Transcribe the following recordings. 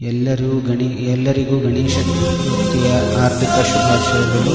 ಎಲ್ಲರೂ ಗಣಿ ಎಲ್ಲರಿಗೂ ಗಣೇಶ ಚತುರ್ಥಿಯ ಆರ್ಥಿಕ ಶುಭಾಶಯಗಳು.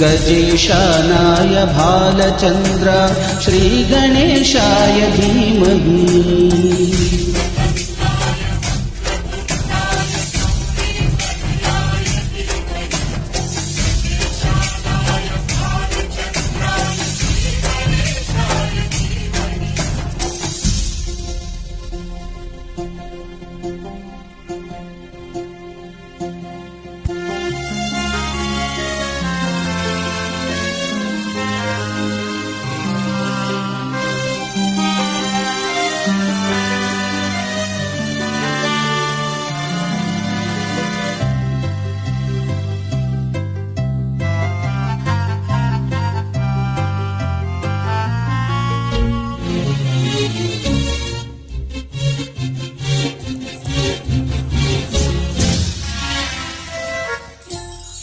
गजेशानाय भालचन्द्र श्रीगणेशाय धीमहि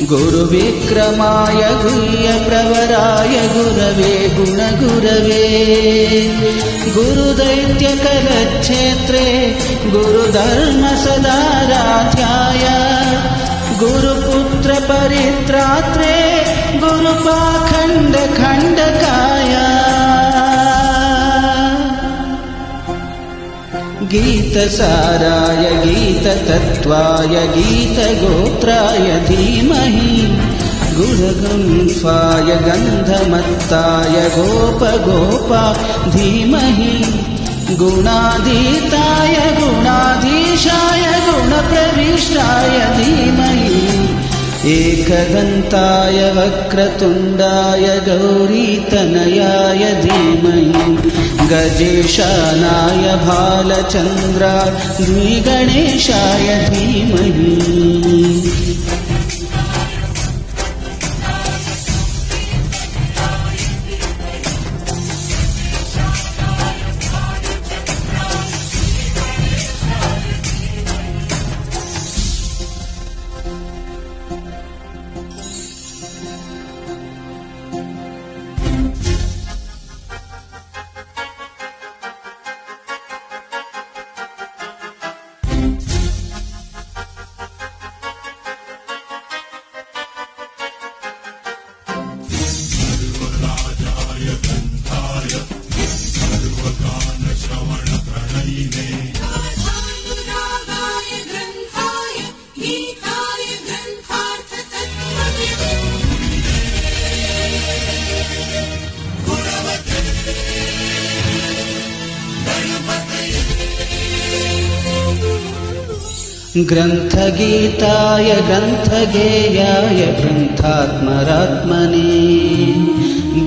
गुरुविक्रमाय गुह्यप्रवराय गुरवे गुणगुरवे। गुरुदैत्यकलक्षेत्रे गुरुधर्मसदाराध्याय गुरुपुत्रपरित्रात्रे गुरुपाखण्डखण्डकाय गीतसाराय गीततत्त्वाय गीतगोत्राय धीमहि गुणगुम्फाय गन्धमत्ताय गोपगोपा धीमहि गुणाधीताय गुणाधीशाय गुणप्रविष्टाय धीमहि एकदन्ताय वक्रतुण्डाय गौरीतनयाय धीमहि गजेशानाय भालचन्द्रा द्विगणेशाय धीमहि ग्रन्थगीताय ग्रन्थगेयाय ग्रन्थात्मरात्मने।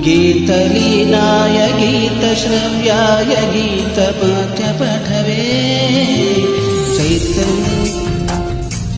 गीतलीनाय गीतश्रव्याय गीतपाठ्यपठवे